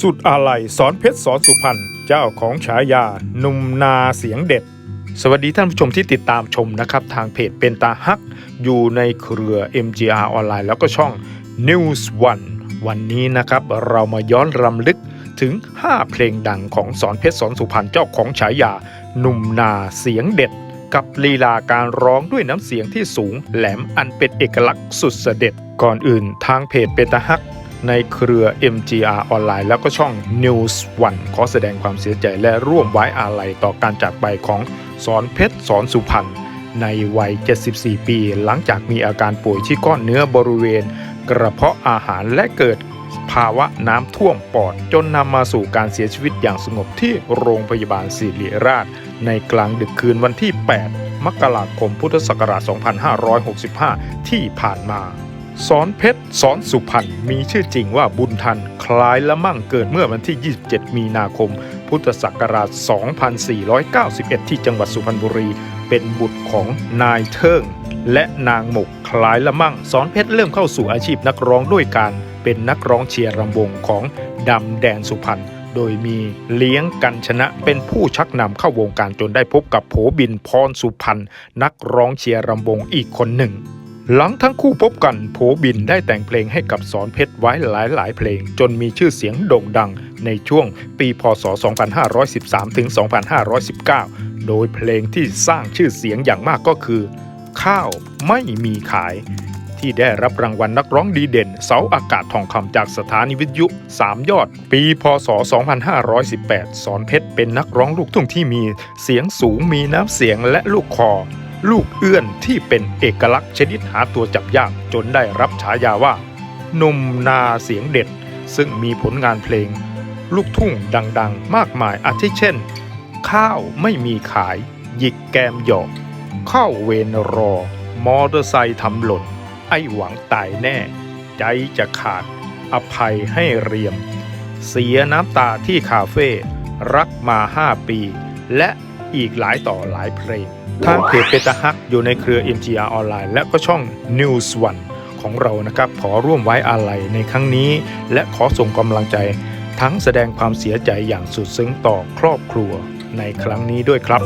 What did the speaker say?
สุดอาลัยสอนเพชรสอนสุพรรณเจ้าของฉายาหนุ่มนาเสียงเด็ด สวัสดีท่านผู้ชมที่ติดตามชมนะครับ ทางเพจเป็นตาฮัก อยู่ในเครือ MGR ออนไลน์แล้วก็ช่อง News One วันนี้นะครับ เรามาย้อนรำลึกถึง 5 เพลงดังของสอนเพชรสอนสุพรรณเจ้าของฉายาหนุ่มนาเสียงเด็ด กับลีลาการร้องด้วยน้ำเสียงที่สูงแหลมอันเป็นเอกลักษณ์สุดเสด็จก่อนอื่น ทางเพจเป็นตาฮัก ในเครือ MGR ออนไลน์ แล้วก็ช่อง News One ขอแสดงความเสียใจและร่วมไว้อาลัยต่อการจากไปของสอนเพชรสอนสุพรรณในวัย 74 ปี หลังจากมีอาการป่วยที่ก้อนเนื้อบริเวณ กระเพาะอาหารและเกิดภาวะน้ำท่วมปอด จนนำมาสู่การเสียชีวิตอย่างสงบที่โรงพยาบาลศิริราช ในกลางดึกคืนวันที่ 8 มกราคมพุทธศักราช 2565 ที่ผ่านมา สอนเพชรสอนสุพรรณมีชื่อจริงว่าบุญทันคล้ายละมั่งเกิดเมื่อวันที่ 27 มีนาคม พุทธศักราช 2491 ที่จังหวัดสุพรรณบุรี เป็นบุตรของนายเทิง และนางหมกคล้ายละมั่ง สอนเพชรเริ่มเข้าสู่อาชีพนักร้องด้วยการเป็นนักร้องเชียร์รำวงของดำแดนสุพรรณโดยมีเลี้ยงกันชนะเป็นผู้ชักนำเข้าวงการจนได้พบกับโผบินพรสุพรรณนักร้องเชียร์รำวงอีกคนหนึ่ง หลังทั้งคู่พบกันโผบินได้แต่งเพลงให้กับสอนเพชรไว้หลายๆ เพลง จนมีชื่อเสียงโด่งดังในช่วงปีพศ 2513 ถึง 2519 โดยเพลงที่สร้างชื่อเสียงอย่างมากก็คือ ข้าวไม่มีขาย ที่ได้รับรางวัลนักร้องดีเด่น เสาอากาศทองคำจากสถานีวิทยุ 3 ยอด ปีพศ 2518 สอนเพชรเป็นนักร้องลูกทุ่งที่มีเสียงสูงมีน้ำเสียงและลูกคอ ลูกเอื้อนที่เป็นเอกลักษณ์ชนิดหาตัวจับยากจนได้รับฉายาว่าหนุ่มนาเสียงเด็ด ซึ่งมีผลงานเพลง ลูกทุ่งดังๆ มากมายอาทิเช่น ข้าวไม่มีขาย หยิกแกมหยอก เข้าเวรรอ มอเตอร์ไซค์ทำหล่น ไอ้หวังตายแน่ ใจจะขาด อภัยให้เรียม เสียน้ำตาที่คาเฟ่รักมา5ปี และอีกหลายต่อหลายเพลง ทางเพจเปตาฮักอยู่ในเครือ MTR ออนไลน์และก็ช่อง News One ของเรานะครับ ขอร่วมไว้อาลัยในครั้งนี้ และขอส่งกำลังใจ ทั้งแสดงความเสียใจอย่างสุดซึ้งต่อครอบครัวในครั้งนี้ด้วยครับ